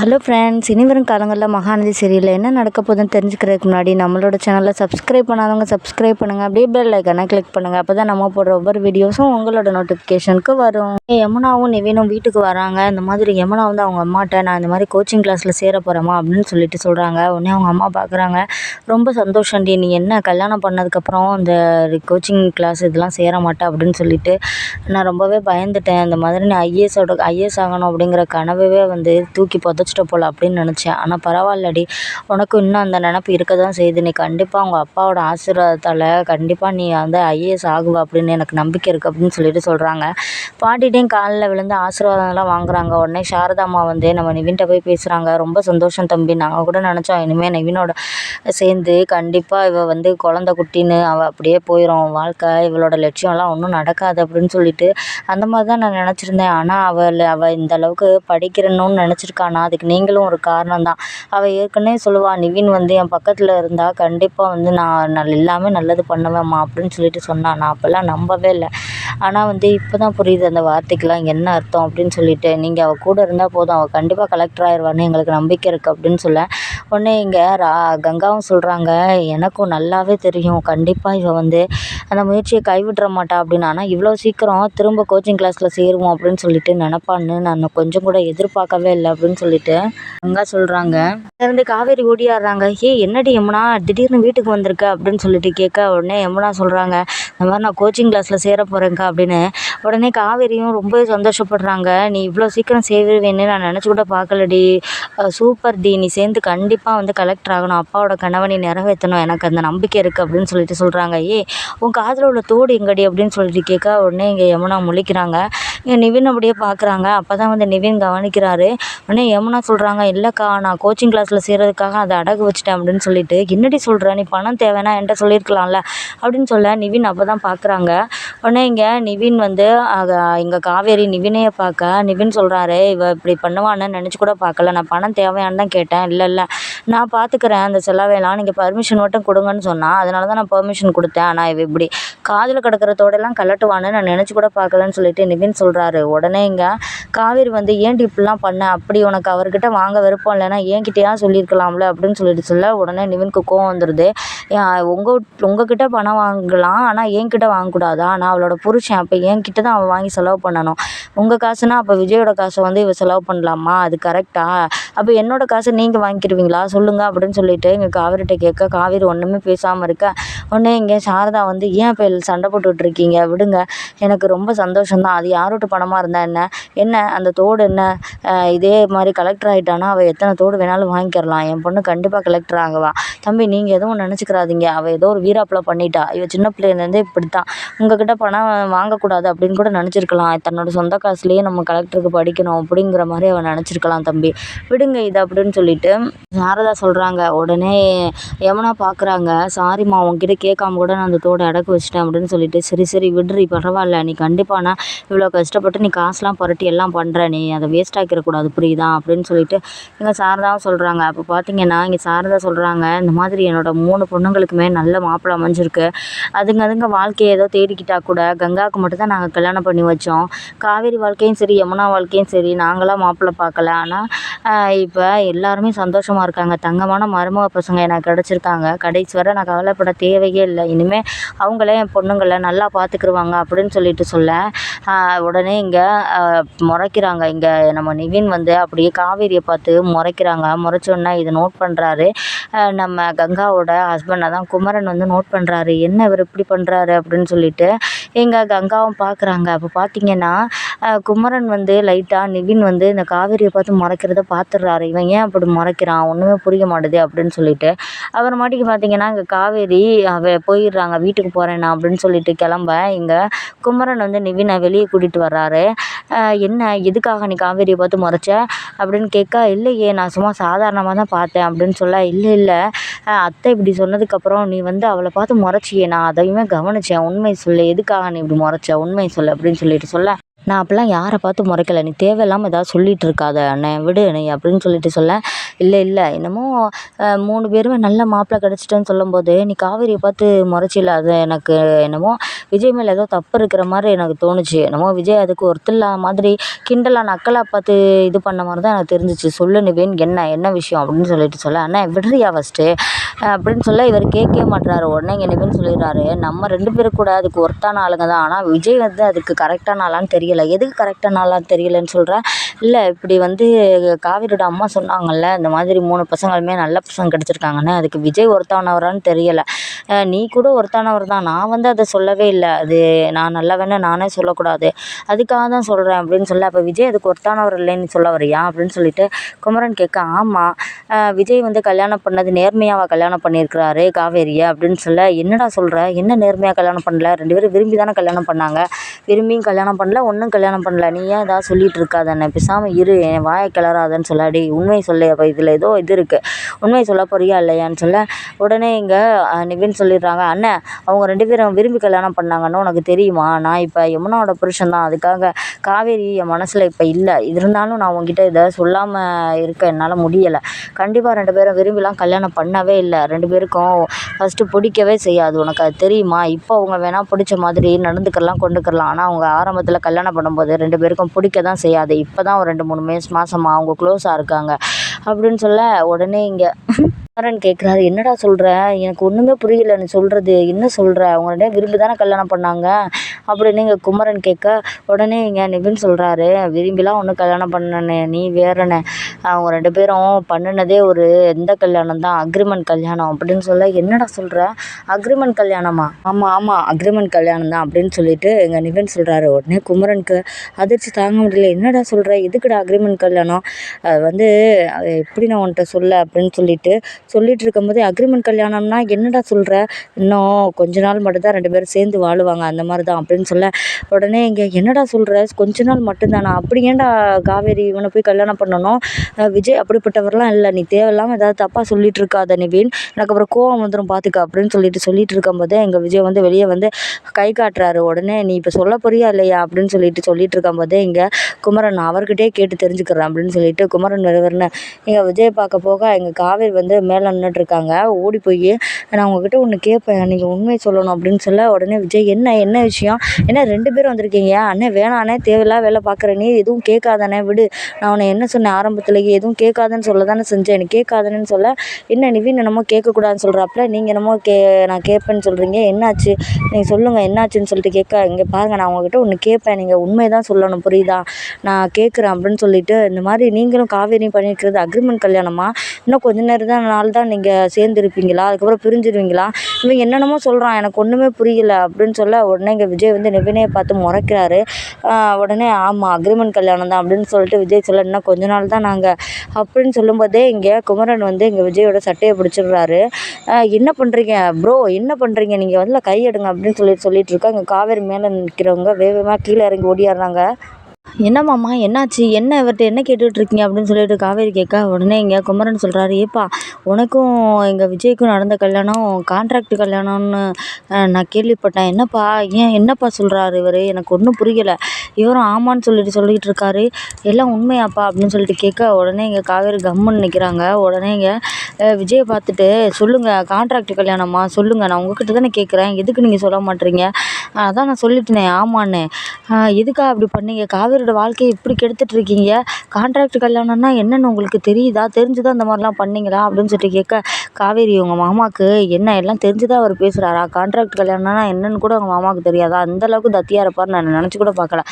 Hello friends இனி வரும் காலங்களில் மகாநதி சீரியலில் என்ன நடக்க போதுன்னு தெரிஞ்சுக்கிறதுக்கு முன்னாடி நம்மளோட சேனலை சப்ஸ்கிரைப் பண்ணாதவங்க சப்ஸ்கிரைப் பண்ணுங்கள் அப்படியே பெல் ஐக்கனை கிளிக் பண்ணுங்கள் அப்போ தான் நம்ம போடுற ஒவ்வொரு வீடியோஸும் உங்களோட நோட்டிஃபிகேஷனுக்கு வரும். யமுனாவும் நிவினும் வீட்டுக்கு வராங்க. இந்த மாதிரி யமுனா வந்து அவங்க அம்மாட்ட நான் இந்த மாதிரி கோச்சிங் கிளாஸில் சேர போகிறேம்மா அப்படின்னு சொல்லிட்டு சொல்கிறாங்க உடனே அவங்க அம்மா பார்க்குறாங்க ரொம்ப சந்தோஷம்டி நீ என்ன கல்யாணம் பண்ணதுக்கப்புறம் இந்த கோச்சிங் கிளாஸ் இதெல்லாம் சேர மாட்டேன் அப்படின்னு சொல்லிட்டு நான் ரொம்பவே பயந்துட்டேன். இந்த மாதிரி நான் ஐஏஎஸோட ஐஏஎஸ் ஆகணும் அப்படிங்கிற கனவே வந்து தூக்கி புதைச்சிட்ட போல் அப்படின்னு நினச்சேன். ஆனால் பரவாயில்லடி. உனக்கும் இன்னும் அந்த நினப்பு இருக்க தான் செய்யுது. நீ கண்டிப்பாக உங்கள் அப்பாவோட ஆசீர்வாதத்தால் கண்டிப்பாக நீ வந்து ஐஏஎஸ் ஆகுவ அப்படின்னு எனக்கு நம்பிக்கை இருக்குது அப்படின்னு சொல்லிட்டு சொல்கிறாங்க பாட்டிகிட்டையும் காலில் விழுந்து ஆசீர்வாதம்லாம் வாங்குறாங்க. உடனே சாரதாம்மா வந்து நம்ம நிவின்கிட்ட போய் பேசுகிறாங்க ரொம்ப சந்தோஷம் தம்பி. நாங்கள் கூட நினச்சோம். இனிமேல் நிவினோட சேர்ந்து கண்டிப்பாக இவள் வந்து குழந்த குட்டின்னு அவள் அப்படியே போயிடும் வாழ்க்கை இவளோட லட்சியம்லாம் ஒன்றும் நடக்காது அப்படின்னு சொல்லிட்டு அந்த மாதிரி தான் நான் நினச்சிருந்தேன். ஆனால் அவள் அவள் இந்த அளவுக்கு படிக்கிறணும்னு நினச்சிருக்கானா. அதுக்கு நீங்களும் ஒரு காரணம் தான் அவள் ஏற்கனவே சொல்லுவாள் நிவின் வந்து என் பக்கத்தில் இருந்தால் கண்டிப்பாக வந்து நான் நல் எல்லாமே நல்லது பண்ணுவேம்மா அப்படின்னு சொல்லிட்டு சொன்னான் நான் அப்போல்லாம் நம்பவே இல்லை. ஆனால் வந்து இப்போ தான் புரியுது அந்த வார்த்தைக்கெலாம் என்ன அர்த்தம் அப்படின்னு சொல்லிட்டு. நீங்கள் அவள் கூட இருந்தால் போதும். அவள் கண்டிப்பாக கலெக்டர் ஆயிடுவான்னு எங்களுக்கு நம்பிக்கை இருக்குது அப்படின்னு சொல்ல. உடனே இங்கே ரா கங்காவும் சொல்கிறாங்க எனக்கும் நல்லாவே தெரியும். கண்டிப்பாக இவள் வந்து அந்த முயற்சியை கைவிட்ற மாட்டா அப்படின்னு. ஆனால் இவ்வளோ சீக்கிரம் திரும்ப கோச்சிங் கிளாஸில் சேருவோம் அப்படின்னு சொல்லிட்டு நினப்பான்னு நான் கொஞ்சம் கூட எதிர்பார்க்கவே இல்லை அப்படின்னு சொல்லிட்டு அங்கே சொல்கிறாங்க இருந்து காவேரி ஓடியாடுறாங்க. ஏ என்னடி யமுனா? திடீர்னு வீட்டுக்கு வந்திருக்க? அப்படின்னு சொல்லிட்டு கேட்க உடனே யமுனா சொல்கிறாங்க இந்த மாதிரி நான் கோச்சிங் கிளாஸில் சேர போகிறேங்க்கா அப்படின்னு. உடனே காவேரியும் ரொம்பவே சந்தோஷப்படுறாங்க. நீ இவ்வளோ சீக்கிரம் சேருவேன்னு நான் நினச்சி கூட பார்க்கலடி. Super D. நீ சேர்ந்து கண்டிப்பாக வந்து கலெக்டர் ஆகணும். அப்பாவோட கனவை நீ நிறைவேற்றணும். எனக்கு அந்த நம்பிக்கை இருக்குது அப்படின்னு சொல்லிட்டு சொல்கிறாங்க ஏ உன் காதில் உள்ள தோடு எங்கடி அப்படின்னு சொல்லிட்டு கேட்க உடனே இங்கே யமுனா முழிக்கிறாங்க. நிவின் அப்படியே பார்க்குறாங்க அப்போ தான் வந்து நிவின் கவனிக்கிறாரு. உடனே யமுனா சொல்கிறாங்க இல்லைக்கா நான் கோச்சிங் கிளாஸில் சேர்றதுக்காக அதை அடகு வச்சிட்டேன் அப்படின்னு சொல்லிட்டு என்னடி சொல்கிற நீ பணம் தேவைன்னா என்கிட்ட சொல்லியிருக்கலாம்ல? அப்படின்னு சொல்ல நிவின் அப்போ தான் பார்க்குறாங்க உடனே இங்கே நிவின் வந்து இங்கே காவேரி நிவினையை பார்க்க. நிவின் சொல்கிறாரு இவள் இப்படி பண்ணுவான்னு நினச்சி கூட பார்க்கல. நான் பணம் தேவையான்னு தான் கேட்டேன். இல்லை இல்லை. நான் பார்த்துக்கிறேன் அந்த செலவையெல்லாம் நீங்கள் பர்மிஷன் மட்டும் கொடுங்கன்னு சொன்னால் அதனால தான் நான் பர்மிஷன் கொடுத்தேன். ஆனால் இவ இப்படி காதில் கிடக்கிற தோடெல்லாம் கலட்டுவான்னு நான் நினச்சி கூட பார்க்கலன்னு சொல்லிட்டு நிவின் சொல்கிறாரு உடனே இங்கே காவேரி வந்து ஏன்டி இப்படிலாம் பண்ண? அப்படி உனக்கு அவர்கிட்ட வாங்க விருப்பம் இல்லைன்னா என்கிட்டயா சொல்லியிருக்கலாம்ல? அப்படின்னு சொல்லிட்டு சொல்ல உடனே நிவின்க்கு கோவம் வந்துடுது உங்கள் உங்ககிட்ட பணம் வாங்கலாம் ஆனால் என்கிட்ட வாங்கக்கூடாதா? நான் அவளோட புருஷன் அப்போ என்கிட்ட தான் அவள் வாங்கி செலவு பண்ணணும். உங்கள் காசுனா அப்போ விஜயோட காசை வந்து இவள் செலவு பண்ணலாமா? அது கரெக்டாக அப்போ என்னோட காசை நீங்கள் வாங்கிக்கிடுவீங்களா சொல்லுங்கள் அப்படின்னு சொல்லிட்டு எங்கள் காவேரிகிட்ட கேட்க காவேரி ஒன்றுமே பேசாமல் இருக்க. உடனே இங்கே சாரதா வந்து ஏன் இப்போ சண்டை போட்டுட்டு இருக்கீங்க? விடுங்க. எனக்கு ரொம்ப சந்தோஷம்தான். அது யாரோட பணமாக இருந்தால் என்ன? என்ன? அந்த தோடு என்ன? இதே மாதிரி கலெக்டர் ஆகிட்டானா அவள் எத்தனை தோடு வேணாலும் வாங்கிக்கிறலாம். என் பொண்ணு கண்டிப்பாக கலெக்டர் ஆகுவா. தம்பி நீங்கள் எதுவும் நினச்சிக்கிறாதீங்க அவள் ஏதோ ஒரு வீராப்பில் பண்ணிட்டா. இவள் சின்ன பிள்ளையிலேருந்தே இப்படி தான் உங்ககிட்ட பணம் வாங்கக்கூடாது அப்படின்னு கூட நினச்சிருக்கலாம். தன்னோட சொந்த காசுலேயே நம்ம கலெக்டருக்கு படிக்கணும் அப்படிங்கிற மாதிரி அவள் நினச்சிருக்கலாம் தம்பி. விடுங்க. இது அப்படின்னு சொல்லிட்டு சாரதா சொல்கிறாங்க உடனே யமுனா பார்க்குறாங்க சாரிம்மா உங்ககிட்ட கேட்காம கூட நான் அந்த தோடை அடக்கு வச்சிட்டேன் அப்படின்னு சொல்லிட்டு சரி சரி விடுறி பரவாயில்ல நீ கண்டிப்பானா இவ்வளோ கஷ்டப்பட்டு நீ காசுலாம் புரட்டி எல்லாம் பண்ணுற நீ அதை வேஸ்ட் ஆக்கிடக்கூடாது புரியுதா? அப்படின்னு சொல்லிட்டு இங்கே சாரதாவும் சொல்கிறாங்க அப்போ பார்த்தீங்கன்னா இங்கே சாரதா சொல்கிறாங்க இந்த மாதிரி என்னோட மூணு பொண்ணுங்களுக்குமே நல்ல மாப்பிள்ளை அமைஞ்சிருக்கு. அதுங்க அதுங்க வாழ்க்கையை ஏதோ தேடிக்கிட்டா கூட கங்காவுக்கு மட்டும் தான் நாங்கள் கல்யாணம் பண்ணி வச்சோம். காவேரி வாழ்க்கையும் சரி யமுனா வாழ்க்கையும் சரி நாங்களாம் மாப்பிள்ளை பார்க்கல. ஆனால் இப்போ எல்லாருமே சந்தோஷமாக இருக்காங்க. தங்கமான மருமக பசங்க எனக்கு கிடச்சிருக்காங்க. கடைசி வரை நான் கவலைப்பட தேவையே இல்லை. இனிமேல் அவங்களே என் பொண்ணுங்களை நல்லா பார்த்துக்குருவாங்க அப்படின்னு சொல்லிட்டு சொல்ல உடனே இங்கே முறைக்கிறாங்க. இங்கே நம்ம நிவின் வந்து அப்படியே காவேரியை பார்த்து முறைக்கிறாங்க. முறைச்சோன்னா இதை நோட் பண்ணுறாரு நம்ம கங்காவோட ஹஸ்பண்டை தான் குமரன் வந்து நோட் பண்ணுறாரு என்ன இவர் இப்படி பண்ணுறாரு அப்படின்னு சொல்லிட்டு எங்கள் கங்காவும் பார்க்குறாங்க அப்போ பார்த்தீங்கன்னா குமரன் வந்து லைட்டாக நிவின் வந்து இந்த காவேரியை பார்த்து முறைக்கிறத மறைச்சிடுறாரு இவன் ஏன் அப்படி முறைக்கிறான்? ஒன்றுமே புரிய மாட்டுது அப்படின்னு சொல்லிட்டு. அப்புறமாட்டிக்கு பார்த்தீங்கன்னா இங்கே காவேரி அவ போயிடுறாங்க. வீட்டுக்கு போகிறேன் நான் அப்படின்னு சொல்லிட்டு கிளம்ப. இங்கே குமரன் வந்து நிவினை வெளியே கூட்டிகிட்டு வர்றாரு. என்ன? எதுக்காக நீ காவேரியை பார்த்து முறைச்ச? அப்படின்னு கேட்க இல்லையே நான் சும்மா சாதாரணமாக தான் பார்த்தேன். அப்படின்னு சொல்ல இல்லை இல்லை. அத்தை இப்படி சொன்னதுக்கப்புறம் நீ வந்து அவளை பார்த்து முறைச்சியே. நான் அதையுமே கவனித்தேன் உண்மை சொல்லு. எதுக்காக நீ இப்படி முறைச்ச? உண்மை சொல்லு. அப்படின்னு சொல்லிட்டு சொல்ல நான் அப்போல்லாம் யாரை பார்த்து முறைக்கல. நீ தேவையில்லாமல் ஏதாவது சொல்லிகிட்டு இருக்காத. அண்ணே விடு நீ அப்படின்னு சொல்லிட்டு சொல்ல. இல்லை இல்லை. என்னமோ மூணு பேருமே நல்ல மாப்பிள்ளை கிடச்சிட்டேன்னு சொல்லும்போது நீ காவேரியை பார்த்து முறைச்சில. அது எனக்கு என்னமோ விஜய் மேலே ஏதோ தப்பு இருக்கிற மாதிரி எனக்கு தோணுச்சு. என்னமோ விஜய் அதுக்கு ஒர்த்து மாதிரி கிண்டலாக நக்கலாக பார்த்து இது பண்ண மாதிரி தான் எனக்கு தெரிஞ்சிச்சு. சொல்லு நிவேன் என்ன என்ன விஷயம் அப்படின்னு சொல்லிட்டு சொல்ல. அண்ணா விடுறியா ஃபஸ்ட்டு அப்படின்னு சொல்ல இவர் கேட்கவே மாட்டுறாரு உடனே இங்கே நிவின் சொல்லிடுறாரு நம்ம ரெண்டு பேரும் கூட அதுக்கு ஒர்த்தான ஆளுங்க தான். ஆனால் விஜய் வந்து அதுக்கு கரெக்டான ஆளான்னு தெரியலை. எதுக்கு கரெக்டான ஆளான்னு தெரியலன்னு சொல்கிறேன் இல்லை இப்படி வந்து காவிரியோட அம்மா சொன்னாங்கல்ல இந்த மாதிரி மூணு பசங்களுமே நல்ல பசங்க கிடச்சிருக்காங்கன்னு அதுக்கு விஜய் ஒருத்தவனவரான்னு தெரியலை. நீ கூட ஒர்த்தானவர் தான். நான் வந்து அதை சொல்லவே இல்லை. அது நான் நல்லவன்னு நானே சொல்லக்கூடாது. அதுக்காக தான் சொல்கிறேன் அப்படின்னு சொல்ல அப்போ விஜய் அதுக்கு ஒர்த்தானவர் இல்லைன்னு சொல்ல வரியா? அப்படின்னு சொல்லிட்டு குமரன் கேட்க ஆமாம் விஜய் வந்து கல்யாணம் பண்ணது நேர்மையாக கல்யாணம் பண்ணியிருக்கிறாரு காவேரியை? அப்படின்னு சொல்ல என்னடா சொல்கிற என்ன நேர்மையாக கல்யாணம் பண்ணல? ரெண்டு பேரும் விரும்பி தானே கல்யாணம் பண்ணாங்க. விரும்பியும் கல்யாணம் பண்ணல ஒன்றும் கல்யாணம் பண்ணல. நீ ஏன் ஏதாவது சொல்லிகிட்டு இருக்காதானே பேசாமல் இரு. என் வாயை கிளறாதன்னு சொல்லாடி உண்மையை சொல்லு. அப்போ இதில் ஏதோ இது இருக்குது உண்மையை சொல்ல போறியா இல்லையான்னு சொல்ல உடனே இங்கே நிவின் சொல்லிடுறாங்க அண்ணன் அவங்க ரெண்டு பேரும் விரும்பி கல்யாணம் பண்ணாங்கன்னு உனக்கு தெரியுமா? நான் இப்போ யமுனாவோட புருஷன் தான். அதுக்காக காவேரி என் மனசில் இப்போ இல்லை. இருந்தாலும் நான் உங்ககிட்ட இதை சொல்லாமல் இருக்க என்னால் முடியலை. கண்டிப்பாக ரெண்டு பேரும் விரும்பிலாம் கல்யாணம் பண்ணவே இல்லை. ரெண்டு பேருக்கும் ஃபஸ்ட்டு பிடிக்கவே செய்யாது. உனக்கு அது தெரியுமா? இப்போ அவங்க வேணால் பிடிச்ச மாதிரி நடந்துக்கலாம் கொண்டுக்கலாம். ஆனால் அவங்க ஆரம்பத்தில் கல்யாணம் பண்ணும்போது ரெண்டு பேருக்கும் பிடிக்க தான் செய்யாது. இப்போ தான் ஒரு ரெண்டு மூணு மேஸ் மாதமாக அவங்க க்ளோஸாக இருக்காங்க. அப்படின்னு சொல்ல உடனே இங்கே குமரன் கேட்குறாரு என்னடா சொல்கிற எனக்கு ஒன்றுமே புரியல. நீ சொல்கிறது என்ன சொல்கிற அவங்க விரும்பி தானே கல்யாணம் பண்ணாங்க? அப்படின்னு இங்கே குமரன் கேட்க உடனே இங்கே நிவின் சொல்கிறாரு விரும்பிலாம் ஒன்றும் கல்யாணம் பண்ணனே. நீ வேறனே. அவங்க ரெண்டு பேரும் பண்ணினதே ஒரு எந்த கல்யாணம் தான். அக்ரிமெண்ட் கல்யாணம். அப்படின்னு சொல்ல என்னடா சொல்கிற அக்ரிமெண்ட் கல்யாணமா? ஆமாம் ஆமாம் அக்ரிமெண்ட் கல்யாணம் தான். அப்படின்னு சொல்லிட்டு எங்கள் நிவின் சொல்கிறாரு உடனே குமரனுக்கு அதிர்ச்சி தாங்க முடியல. என்னடா சொல்கிற எதுக்குடா அக்ரிமெண்ட் கல்யாணம்? அது வந்து எப்படி நான் உன்கிட்ட சொல்ல? அப்படின்னு சொல்லிட்டு சொல்லிட்டு இருக்கும்போதே அக்ரிமெண்ட் கல்யாணம்னா என்னடா சொல்கிற இன்னும் கொஞ்ச நாள் மட்டும் தான் ரெண்டு பேரும் சேர்ந்து வாழுவாங்க அந்த மாதிரி தான் அப்படின்னு சொல்ல உடனே இங்கே என்னடா சொல்கிற கொஞ்ச நாள் மட்டும்தானா? அப்படி ஏன்டா காவேரி இவனை போய் கல்யாணம் பண்ணணும்? விஜய் அப்படிப்பட்டவர்லாம் இல்லை நீ தேவையில்லாமல் ஏதாவது தப்பாக சொல்லிட்டு இருக்காத நிவின் எனக்கு அப்புறம் கோவம் வந்துடும் பார்த்துக்க அப்படின்னு சொல்லிட்டு சொல்லிட்டு இருக்கும்போது எங்கள் விஜய் வந்து வெளியே வந்து கை காட்டுறாரு. உடனே நீ இப்போ சொல்ல போறியா இல்லையா? அப்படின்னு சொல்லிட்டு சொல்லிட்டு இருக்கும்போது இங்கே குமரன் அவர்கிட்டே கேட்டு தெரிஞ்சுக்கிறேன் அப்படின்னு சொல்லிட்டு குமரன் வருவர்னு எங்கள் விஜய் பார்க்க போக எங்கள் காவேரி வந்து மேலே நின்றுட்டுருக்காங்க ஓடி போய் நான் உங்ககிட்ட ஒன்று கேட்பேன் நீங்கள் உண்மையை சொல்லணும் அப்படின்னு சொல்ல உடனே விஜய் என்ன என்ன விஷயம்? என்ன ரெண்டு பேரும் வந்திருக்கீங்க? அண்ணே வேணாண்ணே தேவையில்லாத வேலை பார்க்குற நீ எதுவும் கேட்காதானே விடு. நான் உன்னை என்ன சொன்னேன் ஆரம்பத்துலேயே? எதுவும் கேட்காதன்னு சொல்ல தானே செஞ்சேன். எனக்கு கேட்காதன்னு சொல்ல என்ன நிவின் என்னமோ கேட்கக்கூடாதுன்னு சொல்கிறாப்புல நீங்கள் என்னமோ கே நான் கேட்பேன்னு சொல்கிறீங்க என்னாச்சு? நீங்கள் சொல்லுங்கள் என்னாச்சுன்னு சொல்லிட்டு கேட்க இங்கே பாருங்கள் நான் உங்ககிட்ட ஒன்று கேட்பேன். நீங்கள் உண்மை தான் சொல்லணும் புரியுதா? நான் கேட்குறேன் அப்படின்னு சொல்லிட்டு இந்த மாதிரி நீங்களும் காவேரியும் பண்ணியிருக்கிறது அக்ரிமெண்ட் கல்யாணமா? இன்னும் கொஞ்ச நேரம் தான் நாள் தான் நீங்கள் சேர்ந்துருப்பீங்களா? அதுக்கப்புறம் பிரிஞ்சிருவீங்களா? இவன் என்னென்னமோ சொல்கிறான் எனக்கு ஒன்றுமே புரியல அப்படின்னு சொல்ல உடனே இங்கே விஜய் வந்து நிவினையை பார்த்து முறைக்கிறாரு. உடனே ஆமாம் அக்ரிமெண்ட் கல்யாணம் தான் அப்படின்னு சொல்லிட்டு விஜய் சொல்ல இன்னும் கொஞ்ச நாள் தான் நாங்கள் அப்படின்னு சொல்லும்போதே இங்கே குமரன் வந்து இங்கே விஜயோட சட்டையை பிடிச்சிடுறாரு. என்ன பண்ணுறீங்க ப்ரோ என்ன பண்ணுறீங்க நீங்கள் வந்து கையெடுங்க அப்படின்னு சொல்லி சொல்லிட்டு இருக்கோம் இங்கே காவேரி மேலே நிற்கிறவங்க வேகமாக கீழே இறங்கி ஓடிடுறாங்க என்னம்மாம்மா என்னாச்சு? என்ன இவர்கிட்ட என்ன கேட்டுட்ருக்கீங்க? அப்படின்னு சொல்லிட்டு காவேரி கேட்க உடனே இங்கே குமரன் சொல்கிறாரு ஏப்பா உனக்கும் எங்கள் விஜய்க்கும் நடந்த கல்யாணம் கான்ட்ராக்ட் கல்யாணம்னு நான் கேள்விப்பட்டேன். என்னப்பா ஏன் என்னப்பா சொல்கிறாரு இவர்? எனக்கு ஒன்றும் புரியலை. இவரும் ஆமான்னு சொல்லிட்டு சொல்லிகிட்டு இருக்காரு எல்லாம் உண்மையாப்பா? அப்படின்னு சொல்லிட்டு கேட்க உடனே இங்கே காவேரி கம்முன்னு நிற்கிறாங்க உடனே இங்கே விஜயை பார்த்துட்டு சொல்லுங்கள் கான்ட்ராக்ட் கல்யாணம்மா சொல்லுங்கள் நான் உங்ககிட்ட தானே கேட்குறேன். எதுக்கு நீங்கள் சொல்ல மாட்டேறீங்க அதான் நான் சொல்லிட்டேனே ஆமான்னு. எதுக்காக அப்படி பண்ணீங்க? காவேரியோட வாழ்க்கையை இப்படி கெடுத்துட்ருக்கீங்க? கான்ட்ராக்ட் கல்யாணம்னா என்னென்னு உங்களுக்கு தெரியுதா? தெரிஞ்சு தான் இந்த மாதிரிலாம் பண்ணீங்களா? அப்படின்னு சொல்லிட்டு கேட்க காவேரி உங்கள் மாமாவுக்கு என்ன எல்லாம் தெரிஞ்சு தான் அவர் பேசுகிறாரா கான்ட்ராக்ட் கல்யாணம்னா என்னென்னு கூட உங்கள் மாமாவுக்கு தெரியாதா? அந்தளவுக்கு தத்தியாக இருப்பார்னு நான் நினச்சி கூட பார்க்கல.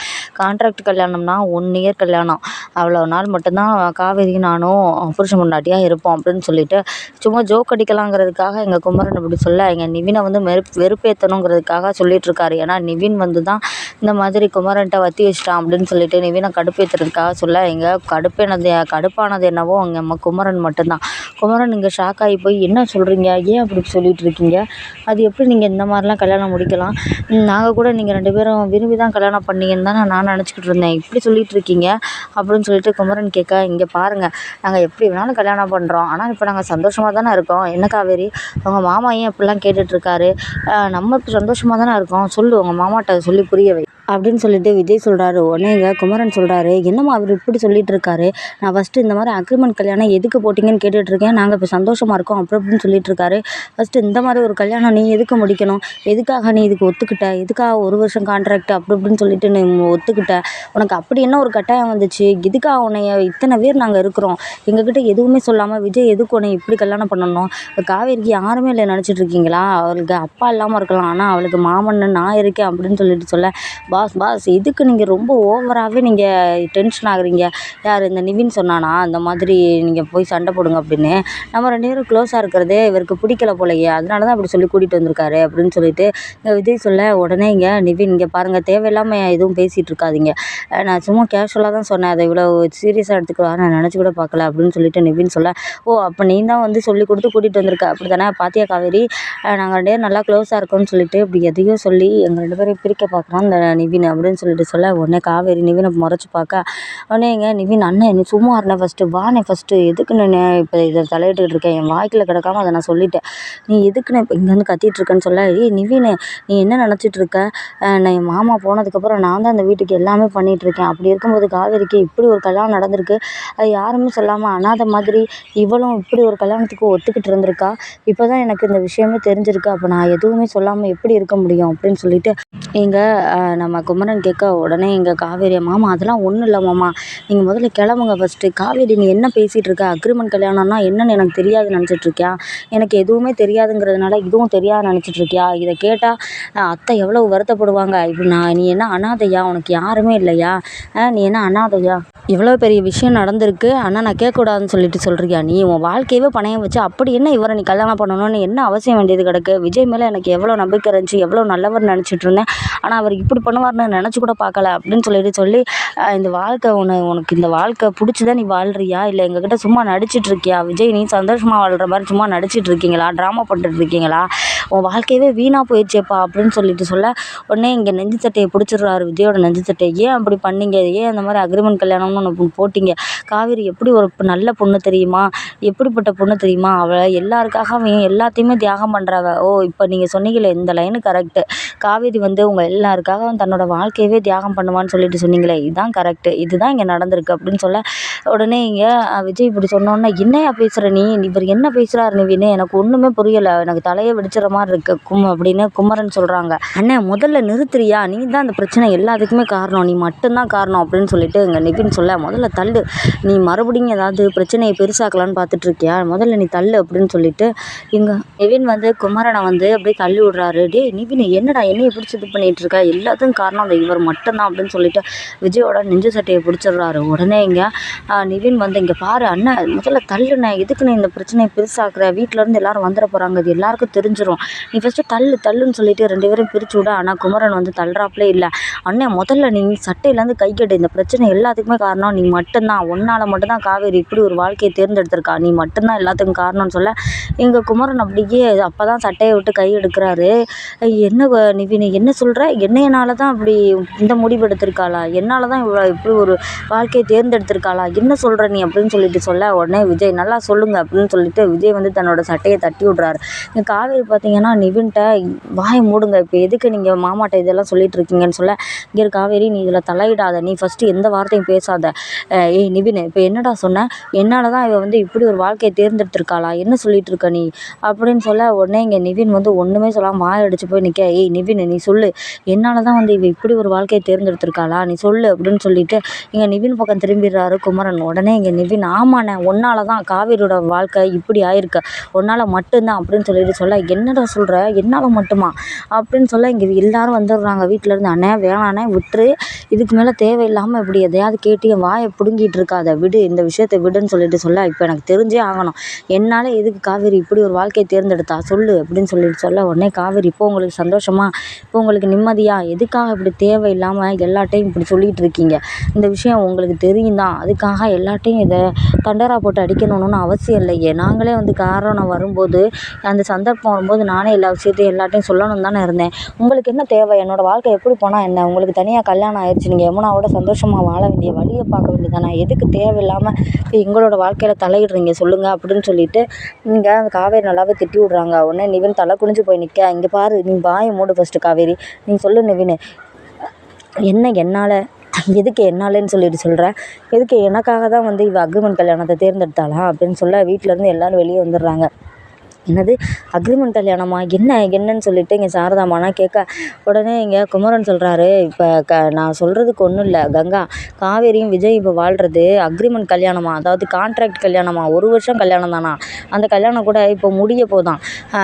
கான்ட்ராக்ட் கல்யாணம்னா ஒன் இயர் கல்யாணம். அவ்வளோ நாள் மட்டும்தான் காவேரி நானும் புருஷன் பொண்டாட்டியாக இருப்போம் அப்படின்னு சொல்லிட்டு சும்மா ஜோக் அடிக்கலாங்கிறதுக்காக எங்கள் குமரன் அப்படி சொல்ல எங்கள் நிவினை வந்து வெறுப் வெறுப்பேற்றணுங்கிறதுக்காக சொல்லிகிட்ருக்காரு ஏன்னா நிவின் வந்து தான் இந்த மாதிரி குமரன்ட்ட வத்தி வச்சிட்டான் அப்படின்னு சொல்லிட்டு நிவினை கடுப்பேற்றுறதுக்காக சொல்ல. எங்கள் கடுப்பானது கடுப்பானது என்னவோ அங்கே நம்ம குமரன் மட்டும்தான். குமரன் இங்கே ஷாக் ஆகி போய் என்ன சொல்கிறீங்க ஏன் அப்படி சொல்லிகிட்டு இருக்கீங்க? அது எப்படி நீங்கள் இந்த மாதிரிலாம் கல்யாணம் முடிக்கலாம்? நாங்கள் கூட நீங்கள் ரெண்டு பேரும் விரும்பி தான் கல்யாணம் பண்ணீங்கன்னு தானே நான் நினச்சிக்கிட்டு இருந்தேன். இப்படி சொல்லிகிட்டு இருக்கீங்க அப்படின்னு சொல்லிட்டு குமரன் கேட்க இங்கே பாருங்கள் நாங்கள் எப்படி வேணாலும் கல்யாணம் பண்ணுறோம் ஆனால் இப்போ நாங்கள் சந்தோஷமாக தானே இருக்கோம். என்ன காவேரி? உங்கள் மாமா ஏன் இப்படிலாம் கேட்டுட்ருக்காரு நம்ம இப்போ சந்தோஷமாக தானே இருக்கோம். சொல்லு உங்கள் மாமாட்ட சொல்லி புரிய வை. அப்படின்னு சொல்லிட்டு விஜய் சொல்கிறாரு உடனே இங்கே குமரன் சொல்கிறாரு என்னம்மா அவர் இப்படி சொல்லிட்டு இருக்காரு? நான் ஃபஸ்ட்டு இந்த மாதிரி அக்ரிமெண்ட் கல்யாணம் எதுக்கு போட்டிங்கன்னு கேட்டுட்ருக்கேன் நாங்கள் இப்போ சந்தோஷமாக இருக்கோம். அப்படி அப்படின்னு சொல்லிட்டு இருக்காரு. ஃபஸ்ட்டு இந்த மாதிரி ஒரு கல்யாணம் நீ எதுக்கு முடிக்கணும்? எதுக்காக நீ இதுக்கு ஒத்துக்கிட்ட? எதுக்காக ஒரு வருஷம் கான்ட்ராக்ட் அப்படி இப்படின்னு சொல்லிட்டு நீ ஒத்துக்கிட்ட? உனக்கு அப்படி என்ன ஒரு கட்டாயம் வந்துச்சு? இதுக்காக உன்னைய இத்தனை பேர் நாங்கள் இருக்கிறோம். எங்ககிட்ட எதுவுமே சொல்லாமல் விஜய் எதுக்கு உன்னை இப்படி கல்யாணம் பண்ணணும்? காவேரிக்கு யாருமே இல்லை நினச்சிட்டு இருக்கீங்களா? அவளுக்கு அப்பா இல்லாமல் இருக்கலாம். ஆனால் அவளுக்கு மாமன்னு நான் இருக்கேன் அப்படின்னு சொல்லிட்டு சொல்ல பாஸ் பாஸ் இதுக்கு நீங்கள் ரொம்ப ஓவராகவே நீங்கள் டென்ஷன் ஆகுறீங்க. யார் இந்த நிவின் சொன்னானா? அந்த மாதிரி நீங்கள் போய் சண்டை போடுங்க அப்படின்னு. நம்ம ரெண்டு பேரும் க்ளோஸாக இருக்கிறதே இவருக்கு பிடிக்கல போலயே. அதனால தான் அப்படி சொல்லி கூட்டிகிட்டு வந்திருக்காரு அப்படின்னு சொல்லிட்டு இங்கே விஜய் சொல்ல உடனே இங்கே நிவின் இங்கே பாருங்கள் தேவையில்லாமல் எதுவும் பேசிகிட்டு இருக்காதிங்க. நான் சும்மா கேஷுவலாக தான் சொன்னேன். அதை இவ்வளோ சீரியஸாக எடுத்துக்கலாம் நான் நினச்சி கூட பார்க்கல அப்படின்னு சொல்லிட்டு நிவின் சொல்ல ஓ அப்போ நீ தான் வந்து சொல்லி கொடுத்து கூட்டிகிட்டு வந்திருக்க. அப்படி தானே பாத்தியா காவேரி? நாங்கள் ரெண்டு பேரும் நல்லா க்ளோஸாக இருக்கோம்னு சொல்லிட்டு இப்படி எதையோ சொல்லி எங்கள் ரெண்டு பேரையும் பிரிக்க பார்க்குறான். இந்த நிவின் அப்படின்னு சொல்லிட்டு சொல்ல உடனே காவேரி நிவினை முறைச்சி பார்க்க உடனே எங்க நிவின் அண்ணன் நீ சும்மா இருந்தேன் ஃபஸ்ட்டு வானே ஃபஸ்ட்டு எதுக்கு நான் இப்போ இதை தலையிட்டுக்கிட்டு இருக்கேன் என் வாய்க்கில் கிடக்காம அதை நான் சொல்லிட்டேன். நீ எதுக்கு நான் இப்போ இங்கேருந்து கத்திட்டு இருக்கேன்னு சொல்ல ஏய் நிவின் நீ என்ன நினச்சிட்டு இருக்க? நான் என் மாமா போனதுக்கப்புறம் நான் தான் அந்த வீட்டுக்கு எல்லாமே பண்ணிகிட்ருக்கேன் அப்படி இருக்கும்போது காவேரிக்கு இப்படி ஒரு கல்யாணம் நடந்திருக்கு. அது யாருமே சொல்லாமல் அனாத மாதிரி இவளும் இப்படி ஒரு கல்யாணத்துக்கு ஒத்துக்கிட்டு இருந்திருக்கா? இப்போ தான் எனக்கு இந்த விஷயமே தெரிஞ்சிருக்கு. அப்போ நான் எதுவுமே சொல்லாமல் எப்படி இருக்க முடியும் அப்படின்னு சொல்லிட்டு இங்கே நம்ம குமரன் கேட்க உடனே இங்கே காவேரி மாமா அதெல்லாம் ஒன்றும் இல்லை மாமா. நீங்கள் முதல்ல கிளம்புங்க ஃபஸ்ட்டு காவேரி நீ என்ன பேசிகிட்டு இருக்க? அக்ரிமெண்ட் கல்யாணம்னா என்னன்னு எனக்கு தெரியாது நினச்சிட்ருக்கியா எனக்கு எதுவுமே தெரியாதுங்கிறதுனால இதுவும் தெரியாது நினச்சிட்ருக்கியா இதை கேட்டால் அத்தை எவ்வளோ வருத்தப்படுவாங்க. இப்போ நான் நீ என்ன அனாதையா? உனக்கு யாருமே இல்லையா? ஆ, நீ என்ன அனாதையா? இவ்வளோ பெரிய விஷயம் நடந்திருக்கு. ஆனால் நான் கேட்கக்கூடாதுன்னு சொல்லிட்டு சொல்கிறியா நீ? உன் வாழ்க்கையவே பணையம் வச்சு அப்படி என்ன இவரை நீ கல்யாணம் பண்ணணும்னு என்ன அவசியம் வேண்டியது கிடக்கு? விஜய் மேலே எனக்கு எவ்வளோ நம்பிக்கை இருந்துச்சு எவ்வளோ நல்லவர் நினச்சிட்டு இருந்தேன். ஆனால் அவர் இப்படி பண்ண பண்ணுவார்னு நினச்சி கூட பார்க்கல அப்படின்னு சொல்லிட்டு சொல்லி இந்த வாழ்க்கை உன உனக்கு இந்த வாழ்க்கை பிடிச்சிதான் நீ வாழ்றியா? இல்லை எங்ககிட்ட சும்மா நடிச்சிட்டு இருக்கியா? விஜய் நீ சந்தோஷமாக வாழ்கிற மாதிரி சும்மா நடிச்சிட்டு இருக்கீங்களா? ட்ராமா பண்ணிட்டு இருக்கீங்களா? உன் வாழ்க்கையவே வீணாக போயிடுச்சேப்பா அப்படின்னு சொல்லிட்டு சொல்ல உடனே இங்கே நெஞ்சு சட்டையை பிடிச்சிடுறாரு விஜயோட நெஞ்சு சட்டையை. ஏன் அப்படி பண்ணீங்க? ஏன் அந்த மாதிரி அக்ரிமெண்ட் கல்யாணம்னு ஒன்று போட்டிங்க? காவேரி எப்படி ஒரு நல்ல பொண்ணு தெரியுமா? எப்படிப்பட்ட பொண்ணு தெரியுமா? அவள் எல்லாருக்காகவும் எல்லாத்தையுமே தியாகம் பண்ணுறவ ஓ இப்போ நீங்கள் சொன்னீங்களே இந்த லைனு கரெக்டு காவேரி வந்து உங்கள் எல்லாருக்காகவும் தன்னோட வாழ்க்கையவே தியாகம் பண்ணுவான்னு சொல்லிட்டு சொன்னீங்களே இதுதான் கரெக்டு இதுதான் இங்கே நடந்திருக்கு அப்படின்னு சொல்ல உடனே இங்கே விஜய் இப்படி சொன்னோன்னே என்னையா பேசுகிற நீ? இவர் என்ன பேசுகிறாரு நிவின்னு எனக்கு ஒன்றுமே புரியலை. எனக்கு தலையை வெடிச்சிட மாதிரி இருக்கு. கும் அப்படின்னு குமரன் சொல்கிறாங்க அண்ணே முதல்ல நிறுத்துறியா? நீ தான் அந்த பிரச்சனை எல்லாத்துக்குமே காரணம். நீ மட்டும்தான் காரணம் அப்படின்னு சொல்லிட்டு இங்கே நிவின் சொல்ல முதல்ல தள்ளு. நீ மறுபடியும் ஏதாவது பிரச்சனையை பெருசாக்கலான்னு பார்த்துட்டு இருக்கியா முதல்ல நீ தள்ளு அப்படின்னு சொல்லிட்டு இங்கே நிவின் வந்து குமரனை வந்து அப்படியே தள்ளி விடுறாரு. டேய் நிவின் என்னடா என்னைய பிடிச்சி இது பண்ணிட்டு இருக்கா எல்லாத்தையும் காரணம் அந்த இவர் மட்டும்தான் அப்படின்னு சொல்லிட்டு விஜயோட நெஞ்சு சட்டையை பிடிச்சிடுறாரு. உடனே இங்கே நிவின் வந்து இங்கே பாரு அண்ணன் முதல்ல தள்ளுண்ணே எதுக்கு நீ இந்த பிரச்சனையை பெருசாக்குற? வீட்டிலேருந்து எல்லாரும் வந்துட போகிறாங்க இது எல்லாருக்கும் தெரிஞ்சிடும் நீ ஃபஸ்ட்டு தள்ளு தள்ளுன்னு சொல்லிட்டு ரெண்டு பேரும் பிரிச்சு விட. ஆனால் குமரன் வந்து தள்ளுறாப்புலே இல்லை. அண்ணன் முதல்ல நீ சட்டையிலேருந்து கை கட்டு இந்த பிரச்சனை எல்லாத்துக்குமே காரணம் நீ மட்டும்தான். ஒன்னால் மட்டும்தான் காவேரி இப்படி ஒரு வாழ்க்கையை தேர்ந்தெடுத்திருக்கா. நீ மட்டும்தான் எல்லாத்துக்கும் காரணம்னு சொல்ல எங்கள் குமரன் அப்படியே அப்போ தான் சட்டையை விட்டு கை எடுக்கிறாரு. என்ன வ- நிவின் என்ன சொல்கிற என்னையனால தான் அப்படி இந்த முடிவு எடுத்திருக்காளா என்னால் தான் இவ்வளோ இப்படி ஒரு வாழ்க்கையை தேர்ந்தெடுத்திருக்காளா? என்ன சொல்கிற நீ அப்படின்னு சொல்லிட்டு சொல்ல உடனே விஜய் நல்லா சொல்லுங்க அப்படின்னு சொல்லிட்டு விஜய் வந்து தன்னோட சட்டையை தட்டி விட்றாரு. இங்கே காவேரி பார்த்தீங்கன்னா நிவின்ட்ட வாய் மூடுங்க இப்போ எதுக்கு நீங்கள் மாமாட்ட இதெல்லாம் சொல்லிட்டு இருக்கீங்கன்னு சொல்ல இங்கே காவேரி நீ இதில் தலையிடாத நீ ஃபஸ்ட்டு எந்த வார்த்தையும் பேசாத. ஏய் நிவின் இப்போ என்னடா சொன்ன? என்னால் தான் இவள் வந்து இப்படி ஒரு வாழ்க்கையை தேர்ந்தெடுத்திருக்காளா? என்ன சொல்லிட்டு இருக்க நீ? அப்படின்னு சொல்ல உடனே இங்கே நிவின் வந்து ஒன்றுமே சொல்லாமல் வாய் அடிச்சு போய் நிற்க ஏய் நிவின் நீ சொல்லு. என்னால் தான் வந்து இவ இப்படி ஒரு வாழ்க்கையை தேர்ந்தெடுத்திருக்காளா? நீ சொல்லு அப்படின்னு சொல்லிட்டு இங்கே நிவின் பக்கம் திரும்பிடுறாரு குமரன். உடனே இங்கே நிவின் ஆமாண்ணே உன்னால தான் காவேரியோட வாழ்க்கை இப்படி ஆயிருக்கு. உன்னால் மட்டும்தான் அப்படின்னு சொல்லிட்டு சொல்ல என்னடா சொல்கிற என்னால் மட்டுமா? அப்படின்னு சொல்ல இங்கே எல்லாரும் வந்துடுறாங்க வீட்டில் இருந்து அண்ணே வேணாண்ணே விட்டுரு. இதுக்கு மேலே தேவையில்லாமல் இப்படி எதையாவது கேட்டு என் வாயை பிடுங்கிட்டு இருக்காத. விடு இந்த விஷயத்தை விடுன்னு சொல்லிட்டு சொல்ல இப்போ எனக்கு தெரிஞ்சே ஆகணும். என்னால் எதுக்கு காவேரி இப்படி ஒரு வாழ்க்கையை தேர்ந்தெடுத்தா? சொல்லு அப்படின்னு சொல்லிட்டு சொல்ல உடனே காவேரி இப்போ உங்களுக்கு சந்தோஷமா? இப்போ உங்களுக்கு நிம்மதியா? எதுக்காக இப்படி தேவையில்லாமல் எல்லாட்டையும் இப்படி சொல்லிகிட்டு இருக்கீங்க? இந்த விஷயம் உங்களுக்கு தெரியும் தான் அதுக்காக எல்லாட்டையும் இதை தண்டரா போட்டு அடிக்கணும்னு அவசியம் இல்லையே. நாங்களே வந்து காரணம் வரும்போது அந்த சந்தர்ப்பம் வரும்போது நானே எல்லா விஷயத்தையும் எல்லாட்டையும் சொல்லணும் தானே இருந்தேன். உங்களுக்கு என்ன தேவை? என்னோட வாழ்க்கை எப்படி போனால் என்ன? உங்களுக்கு தனியாக கல்யாணம் ஆயிடுச்சு நீங்கள் யமுனாவோட சந்தோஷமாக வாழ வேண்டிய வழியை பார்க்க வேண்டியதானே எதுக்கு தேவையில்லாமல் இப்போ எங்களோட வாழ்க்கையில் தலையிடுறீங்க? சொல்லுங்கள் அப்படின்னு சொல்லிட்டு இங்கே காவேரி நல்லாவே திட்டி விட்றாங்க. உடனே நிவின் தலை குனிஞ்சு போய் நிற்க இங்கே பாரு நீ பாய மூடு ஃபஸ்ட்டு காவேரி. நீ சொல்லு நிவின். என்ன என்னால்? எதுக்கு என்னாலேன்னு சொல்லிட்டு சொல்கிறேன் எதுக்கு எனக்காக தான் வந்து இவள் அக்ரிமெண்ட் கல்யாணத்தை தேர்ந்தெடுத்தாளா? அப்படின்னு சொல்ல வீட்டிலேருந்து எல்லோரும் வெளியே வந்துடுறாங்க. என்னது? அக்ரிமெண்ட் கல்யாணமா? என்ன என்னன்னு சொல்லிட்டு இங்கே சாரதாமானா கேட்க உடனே இங்கே குமரன் சொல்கிறாரு இப்போ க நான் சொல்கிறதுக்கு ஒன்றும் இல்லை. கங்கா காவேரியும் விஜய் இப்போ வாழ்கிறது அக்ரிமெண்ட் கல்யாணமா? அதாவது கான்ட்ராக்ட் கல்யாணமா? ஒரு வருஷம் கல்யாணம் தானா? அந்த கல்யாணம் கூட இப்போ முடிய போதான்.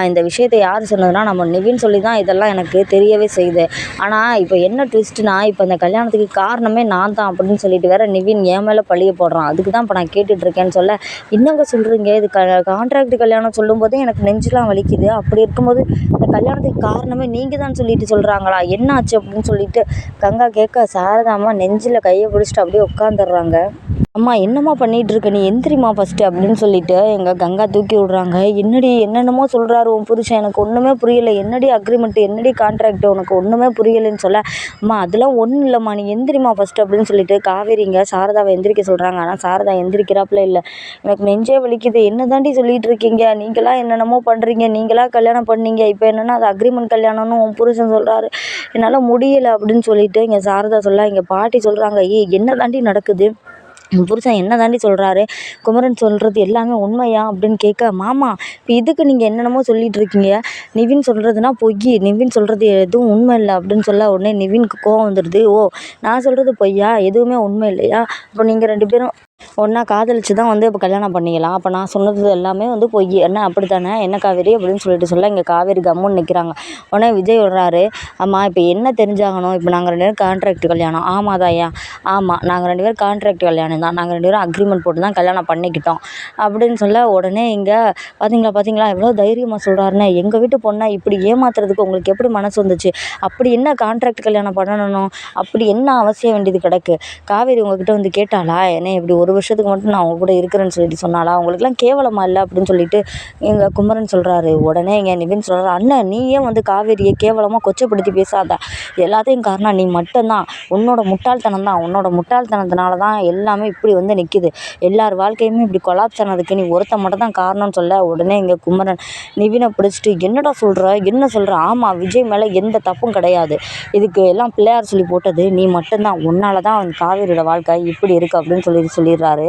இந்த விஷயத்தை யார் சொன்னதுன்னா நம்ம நிவின் சொல்லி தான் இதெல்லாம் எனக்கு தெரியவே செய்யுது. ஆனால் இப்போ என்ன ட்விஸ்ட்னா இப்போ அந்த கல்யாணத்துக்கு காரணமே நான் தான் அப்படின்னு சொல்லிட்டு வேற நிவின் என் மேலே பழிய போடுறான். அதுக்கு தான் இப்போ நான் கேட்டுட்ருக்கேன்னு சொல்ல என்னங்க சொல்கிறீங்க இது க கான்ட்ராக்ட் கல்யாணம் சொல்லும்போதே எனக்கு எனக்கு நெஞ்செலாம் வலிக்குது. அப்படி இருக்கும்போது இந்த கல்யாணத்துக்கு காரணமே நீங்கள் தான் சொல்லிட்டு சொல்கிறாங்களா என்ன ஆச்சு அப்படின்னு சொல்லிட்டு கங்கா கேட்க சாரதாம்மா நெஞ்சில் கையை பிடிச்சிட்டு அப்படியே உட்காந்துடுறாங்க அம்மா என்னம்மா பண்ணிகிட்டு இருக்க நீ எந்திரிம்மா ஃபஸ்ட்டு அப்படின்னு சொல்லிட்டு எங்கள் கங்கா தூக்கி விட்றாங்க. என்னடி என்னென்னமோ சொல்கிறாரு உன் புருஷன். எனக்கு ஒன்றுமே புரியலை. என்னடி அக்ரிமெண்ட்டு என்னடி கான்ட்ராக்ட்டு உனக்கு ஒன்றுமே புரியலைன்னு சொல்ல அம்மா அதெல்லாம் ஒன்றும் இல்லைம்மா. நீ எந்திரிம்மா ஃபஸ்ட்டு அப்படின்னு சொல்லிட்டு காவேரிங்க சாரதாவை எந்திரிக்க சொல்கிறாங்க ஆனால் சாரதா எந்திரிக்கிறாப்புல இல்லை. எனக்கு நெஞ்சே வலிக்குது. என்ன தாண்டி சொல்லிகிட்டு இருக்கீங்க நீங்களாம் என்ன என்னென்னமோ பண்ணுறீங்க நீங்களாக கல்யாணம் பண்ணீங்க. இப்போ என்னென்னா அது அக்ரிமெண்ட் கல்யாணம்னு உன் புருஷன் சொல்கிறாரு என்னால் முடியலை அப்படின்னு சொல்லிட்டு இங்கே சாரதா சொல்ல இங்கே பாட்டி சொல்கிறாங்க ஏய் என்ன தாண்டி நடக்குது? உன் புருஷன் என்ன தாண்டி சொல்கிறாரு குமரன் சொல்கிறது எல்லாமே உண்மையா அப்படின்னு கேட்க மாமா இப்போ இதுக்கு நீங்கள் என்னென்னமோ சொல்லிட்டு இருக்கீங்க. நிவின் சொல்கிறதுனா பொய். நிவின் சொல்கிறது எதுவும் உண்மை இல்லை அப்படின்னு சொல்ல உடனே நிவின்க்கு கோவம் வந்துடுது ஓ நான் சொல்கிறது பொய்யா? எதுவுமே உண்மை இல்லையா? அப்போ நீங்கள் ரெண்டு பேரும் ஒன்றா காதலிச்சு தான் வந்து இப்போ கல்யாணம் பண்ணிக்கலாம். அப்போ நான் சொன்னது எல்லாமே வந்து பொய். என்ன அப்படி தானே என்ன காவேரி அப்படின்னு சொல்லிட்டு சொல்ல இங்கே காவேரி கம்முன்னு நிற்கிறாங்க உடனே விஜய் விடுறாரு அம்மா இப்போ என்ன தெரிஞ்சாகணும்? இப்போ நாங்கள் ரெண்டு பேரும் கான்ட்ராக்ட் கல்யாணம். ஆமாம் தாயா ஆமாம் நாங்கள் ரெண்டு பேரும் கான்ட்ராக்ட் கல்யாணம் தான். நாங்கள் ரெண்டு பேரும் அக்ரிமெண்ட் போட்டு தான் கல்யாணம் பண்ணிக்கிட்டோம். அப்படின்னு சொல்ல உடனே இங்கே பார்த்தீங்களா பார்த்தீங்களா எவ்வளோ தைரியமாக சொல்கிறாருன்னு எங்கள் வீட்டு பொண்ணை இப்படி ஏமாத்துறதுக்கு உங்களுக்கு எப்படி மனசு வந்துச்சு? அப்படி என்ன கான்ட்ராக்ட் கல்யாணம் பண்ணணும் அப்படி என்ன அவசியம் வேண்டியது கிடக்கு? காவேரி உங்ககிட்ட வந்து கேட்டாளா? என்ன இப்படி ஒரு வருஷத்துக்கு மட்டும் நான் அவங்க கூட இருக்கிறேன்னு சொல்லிட்டு சொன்னாலா அவங்களுக்குலாம் கேவலமா இல்லை? அப்படின்னு சொல்லிட்டு எங்கள் குமரன் சொல்கிறாரு உடனே எங்கள் நிவின் சொல்கிறாரு அண்ணன் நீ ஏன் வந்து காவேரியை கேவலமாக கொச்சப்படுத்தி பேசாத? எல்லாத்தையும் காரணம் நீ மட்டும்தான். உன்னோட முட்டாள்தனம் தான். உன்னோட முட்டாள்தனத்தினால தான் எல்லாமே இப்படி வந்து நிற்கிது எல்லார் வாழ்க்கையுமே இப்படி கொலாப்ஸ் ஆனதுக்கு நீ ஒருத்த மட்டும் தான் காரணம்னு சொல்ல. உடனே எங்கள் குமரன் நிவினை பிடிச்சிட்டு என்னடா சொல்கிற என்ன சொல்கிற ஆமாம் விஜய் மேலே எந்த தப்பும் கிடையாது. இதுக்கு எல்லாம் பிள்ளையார் சொல்லி போட்டது நீ மட்டும்தான். உன்னால தான் காவேரியோட வாழ்க்கை இப்படி இருக்குது அப்படின்னு சொல்லி சொல்லி சொல்லிடுறாரு